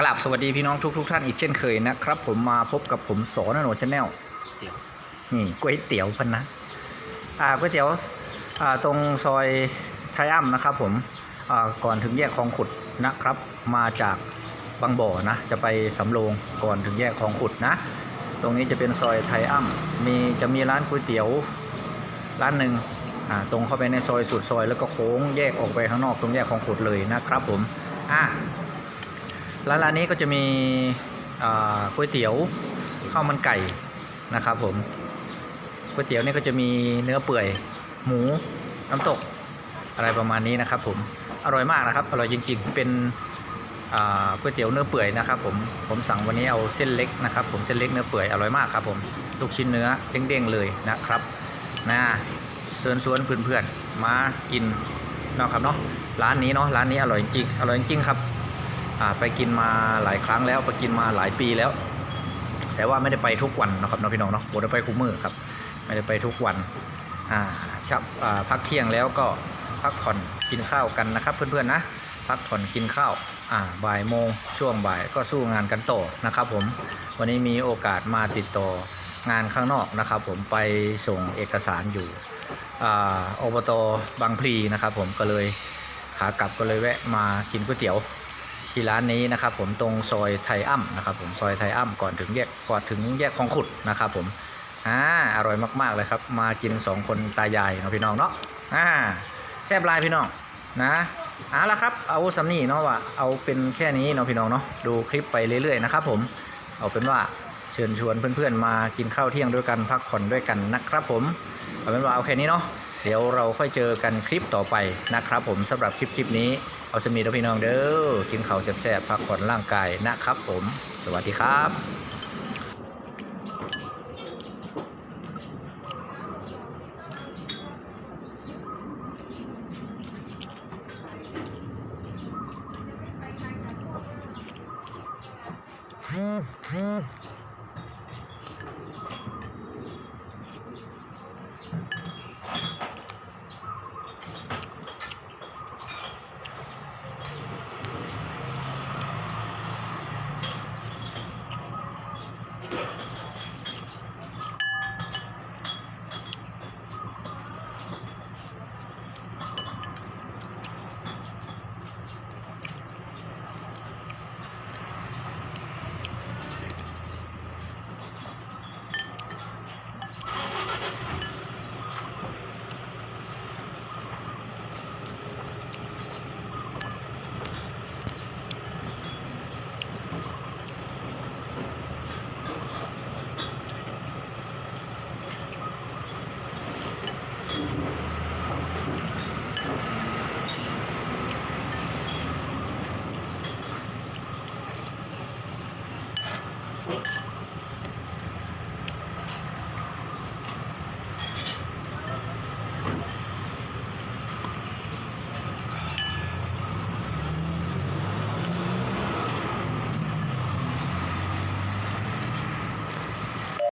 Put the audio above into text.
กราบสวัสดีพี่น้องทุกทท่านอีกเช่นเคยนะครับ ผมมาพบกับผมสอนโนชาแนลเตี๋ยวนี่ก๋วยเตี๋ยวพันนะอ่าก๋วยเตี๋ยวอ่าตรงซอยไทอัมนะครับ ผมอ่าก่อนถึงแยกคลองขุดนะครับ มาจากบางบ่อนะ จะไปสำโรงก่อนถึงแยกคลองขุดนะ ตรงนี้จะเป็นซอยไทอัมมีจะมีร้านก๋วยเตี๋ยวร้านหนึ่งอ่าตรงเข้าไปในซอยสุดซอยแล้วก็โค้งแยกออกไปข้างนอกตรงแยกคลองขุดเลยนะครับ ผมอะ ร้านร้านนี้ก็จะมีก๋วยเตี๋ยวข้าวมันไก่นะครับผมก๋วยเตี๋ยวนี่ก็จะมีเนื้อเปื่อย หมู น้ำตกอะไรประมาณนี้นะครับ ผมอร่อยมากนะครับ อร่อยจริง ๆ เป็นก๋วยเตี๋ยวเนื้อเปื่อยนะครับผมผมสั่งวันนี้เอาเส้นเล็กนะครับ ผมเส้นเล็กเนื้อเปื่อยอร่อยมากครับ ผมลูกชิ้นเนื้อเด้งๆเลยนะครับนะเชิญชวนเพื่อนๆมากินเนาะครับเนาะร้านนี้เนาะร้านนี้อร่อยจริงอร่อยจริงครับ ไปกินมาหลายครั้งแล้วไปกินมาหลายปีแล้ว แต่ว่าไม่ได้ไปทุกวันนะครับน้องพี่น้องเนาะผมได้ไปคู่มือครับ ไม่ได้ไปทุกวันอ่าครับอ่าพักเที่ยงแล้วก็พักผ่อนกินข้าวกันนะครับ เพื่อนๆนะพักผ่อนกินข้าวอ่าบ่ายโมงช่วงบ่ายก็สู้งานกันต่อนะครับผมวันนี้มีโอกาสมาติดต่องานข้างนอกนะครับ ผมไปส่งเอกสารอยู่อ่าอบตบางพลีนะครับ ผมก็เลยขากลับก็เลยแวะมากินก๋วยเตี๋ยว ที่ร้านนี้นะครับผมตรงซอยไทยอ้ำนะครับผมซอยไทยอ้ำก่อนถึงแยกก่อนถึงแยกคลองขุดนะครับผมอ่าอร่อยมากๆเลยครับ มากินสองคนตายายเนาะพี่น้องเนาะอ่าแซ่บลายพี่น้องนะเอาละครับเอาสำนีเนาะว่าเอาเป็นแค่นี้เนาะพี่น้องเนาะดูคลิปไปเรื่อยๆนะครับผมเอาเป็นว่าเชิญชวนเพื่อนๆมากินข้าวเที่ยงด้วยกันพักผ่อนด้วยกันนะครับผมเอาเป็นว่าเอาแค่นี้เนาะ เดี๋ยวเราค่อยเจอกันคลิปต่อไปนะครับ ผมสำหรับคลิปคลิปนี้เอาสมีแล้วพี่น้องเด้อกินข้าวแซ่บๆพักผ่อนร่างกายนะครับ ผม สวัสดีครับ